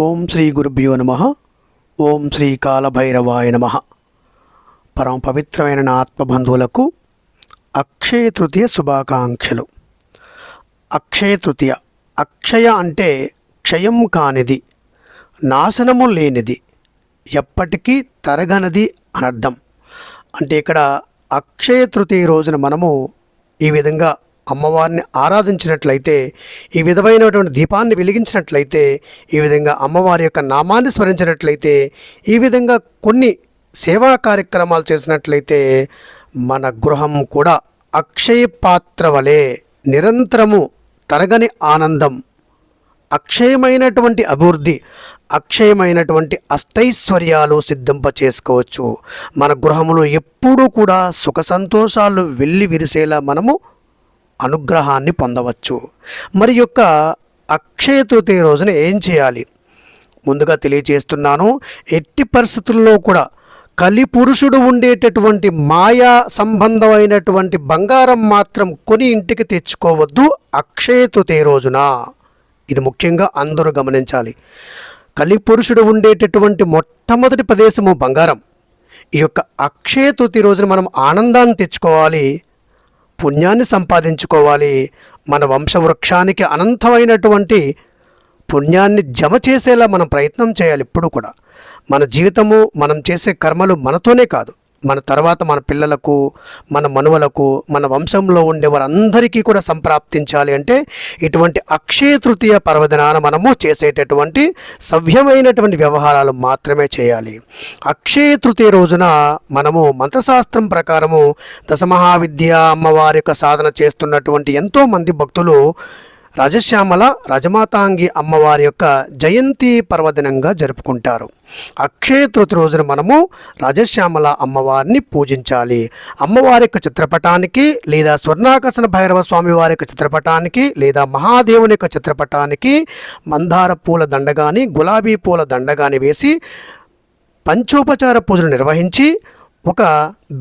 ఓం శ్రీ గురుభ్యో నమ. ఓం శ్రీ కాలభైరవాయ నమ. పరమ పవిత్రమైన నా ఆత్మబంధువులకు అక్షయ తృతీయ శుభాకాంక్షలు. అక్షయ తృతీయ అక్షయ అంటే క్షయం కానిది నాశనము లేనిది ఎప్పటికీ తరగనది అనర్థం. అంటే ఇక్కడ అక్షయ తృతీయ రోజున మనము ఈ విధంగా అమ్మవారిని ఆరాధించినట్లయితే ఈ విధమైనటువంటి దీపాన్ని వెలిగించినట్లయితే ఈ విధంగా అమ్మవారి యొక్క నామాన్ని స్మరించినట్లయితే ఈ విధంగా కొన్ని సేవా కార్యక్రమాలు చేసినట్లయితే మన గృహం కూడా అక్షయ పాత్ర వలె నిరంతరము తరగని ఆనందం అక్షయమైనటువంటి అభివృద్ధి అక్షయమైనటువంటి అష్టైశ్వర్యాలు సిద్ధింప చేసుకోవచ్చు. మన గృహంలో ఎప్పుడూ కూడా సుఖ సంతోషాలు వెళ్ళి విరిసేలా మనము అనుగ్రహాన్ని పొందవచ్చు. మరి యొక్క అక్షయ తృతీయ రోజున ఏం చేయాలి? ముందుగా తెలియచేస్తున్నాను ఎట్టి పరిస్థితుల్లో కూడా కలి పురుషుడు ఉండేటటువంటి మాయా సంబంధమైనటువంటి బంగారం మాత్రం కొని ఇంటికి తెచ్చుకోవద్దు అక్షయ తృతీయ రోజున. ఇది ముఖ్యంగా అందరూ గమనించాలి. కలి పురుషుడు ఉండేటటువంటి మొట్టమొదటి ప్రదేశము బంగారం. ఈ యొక్క అక్షయ తృతీయ రోజున మనం ఆనందాన్ని తెచ్చుకోవాలి. పుణ్యాన్ని సంపాదించుకోవాలి. మన వంశవృక్షానికి అనంతమైనటువంటి పుణ్యాన్ని జమ చేసేలా మనం ప్రయత్నం చేయాలి ఇప్పుడు కూడా. మన జీవితము మనం చేసే కర్మలు మనతోనే కాదు. మన తర్వాత మన పిల్లలకు మన మనువలకు మన వంశంలో ఉండే వారందరికీ కూడా సంప్రాప్తించాలి అంటే ఇటువంటి అక్షయ తృతీయ పర్వదినాన మనము చేసేటటువంటి సవ్యమైనటువంటి వ్యవహారాలు మాత్రమే చేయాలి. అక్షయ తృతీయ రోజున మనము మంత్రశాస్త్రం ప్రకారము దశమహావిద్య అమ్మవారి యొక్క సాధన చేస్తున్నటువంటి ఎంతోమంది భక్తులు రాజశ్యామల రజమాతాంగి అమ్మవారి యొక్క జయంతి పర్వదినంగా జరుపుకుంటారు. అక్షయ తృతి రోజున మనము రాజశ్యామల అమ్మవారిని పూజించాలి. అమ్మవారి యొక్క చిత్రపటానికి లేదా స్వర్ణాకర్షణ భైరవ స్వామి వారి యొక్క చిత్రపటానికి లేదా మహాదేవుని యొక్క చిత్రపటానికి మందార పూల దండగాని గులాబీ పూల దండగాని వేసి పంచోపచార పూజలు నిర్వహించి ఒక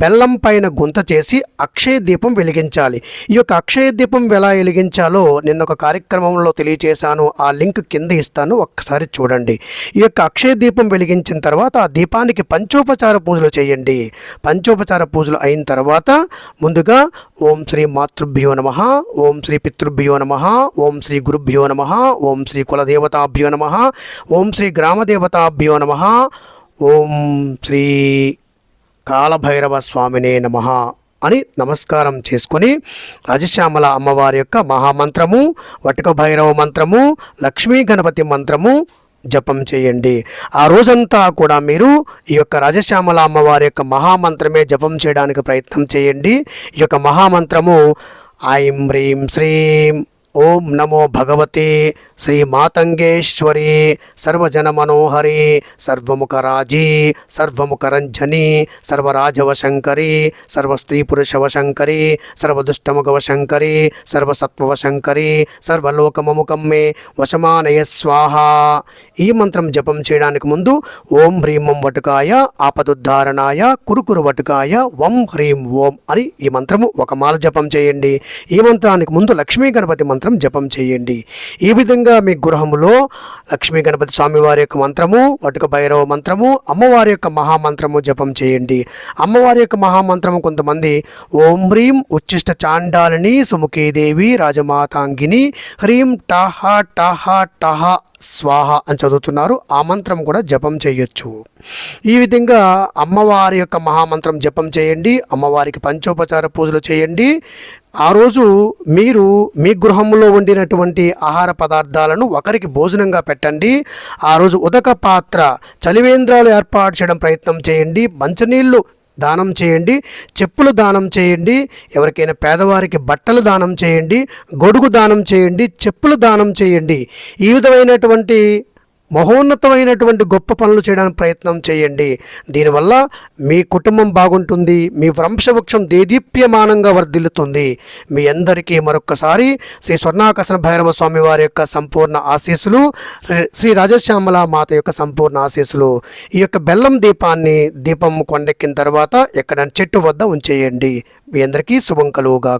బెల్లం పైన గుంత చేసి అక్షయ దీపం వెలిగించాలి. ఈ యొక్క అక్షయ దీపం ఎలా వెలిగించాలో నిన్న ఒక కార్యక్రమంలో తెలియచేశాను. ఆ లింక్ కింద ఇస్తాను. ఒక్కసారి చూడండి. ఈ యొక్క అక్షయ దీపం వెలిగించిన తర్వాత ఆ దీపానికి పంచోపచార పూజలు చేయండి. పంచోపచార పూజలు అయిన తర్వాత ముందుగా ఓం శ్రీ మాతృభ్యో నమ ఓం శ్రీ పితృభ్యో నమ ఓం శ్రీ గురుభ్యో నమ ఓం శ్రీ కులదేవతాభ్యో నమ ఓం శ్రీ గ్రామదేవతాభ్యో నమ ఓం శ్రీ కాలభైరవ స్వామినే నమ అని నమస్కారం చేసుకొని రాజశ్యామల అమ్మవారి యొక్క మహామంత్రము వటక భైరవ మంత్రము లక్ష్మీ గణపతి మంత్రము జపం చేయండి. ఆ రోజంతా కూడా మీరు ఈ యొక్క రాజశ్యామల అమ్మవారి యొక్క మహామంత్రమే జపం చేయడానికి ప్రయత్నం చేయండి. ఈ యొక్క మహామంత్రము ఐం హ్రీం శ్రీం ఓం నమో భగవతే శ్రీ మాతంగేశ్వరి సర్వజన మనోహరి సర్వముఖరాజీ సర్వముఖరంజని సర్వరాజవశంకరి సర్వస్త్రీ పురుషవశంకరి సర్వదుష్టముఖవశంకరి సర్వసత్వవశంకరి సర్వలోకమముఖం మే వశమానయ స్వాహ. ఈ మంత్రం జపం చేయడానికి ముందు ఓం హ్రీం వటుకాయ ఆపదుద్ధారణాయ కురుకురు వటుకాయ వం హ్రీం ఓం అని ఈ మంత్రము ఒక మాల జపం చేయండి. ఈ మంత్రానికి ముందు లక్ష్మీ గణపతి మంత్రం మంత్రం జపం చేయండి. ఈ విధంగా మీ గృహములో లక్ష్మీ గణపతి స్వామివారి యొక్క మంత్రము వటుక భైరవ మంత్రము అమ్మవారి యొక్క మహామంత్రము జపం చేయండి. అమ్మవారి యొక్క మహామంత్రము కొంతమంది ఓం హ్రీం ఉచ్చిష్ట చాండాలిని సుముఖీదేవి రాజమాతాంగిని హ్రీం టహ టహ టహ స్వాహ అని చదువుతున్నారు. ఆ మంత్రం కూడా జపం చేయొచ్చు. ఈ విధంగా అమ్మవారి యొక్క మహామంత్రం జపం చేయండి. అమ్మవారికి పంచోపచార పూజలు చేయండి. ఆ రోజు మీరు మీ గృహంలో వండినటువంటి ఆహార పదార్థాలను ఒకరికి భోజనంగా పెట్టండి. ఆ రోజు ఉదక పాత్ర చలివేంద్రాలు ఏర్పాటు చేయడం ప్రయత్నం చేయండి. మంచినీళ్ళు దానం చేయండి చెప్పులు దానం చేయండి ఎవరికైనా పేదవారికి బట్టలు దానం చేయండి గొడుగు దానం చేయండి చెప్పులు దానం చేయండి. ఈ విధమైనటువంటి మహోన్నతమైనటువంటి గొప్ప పనులు చేయడానికి ప్రయత్నం చేయండి. దీనివల్ల మీ కుటుంబం బాగుంటుంది మీ వంశవృక్షం దేదీప్యమానంగా వర్ధిల్లుతుంది. మీ అందరికీ మరొక్కసారి శ్రీ స్వర్ణాకర్షణ భైరవ స్వామి వారి యొక్క సంపూర్ణ ఆశీస్సులు శ్రీ రాజశ్యామల మాత యొక్క సంపూర్ణ ఆశీస్సులు. ఈ యొక్క బెల్లం దీపాన్ని దీపం కొండెక్కిన తర్వాత ఎక్కడ చెట్టు వద్ద ఉంచేయండి. మీ అందరికీ శుభం కలుగుగా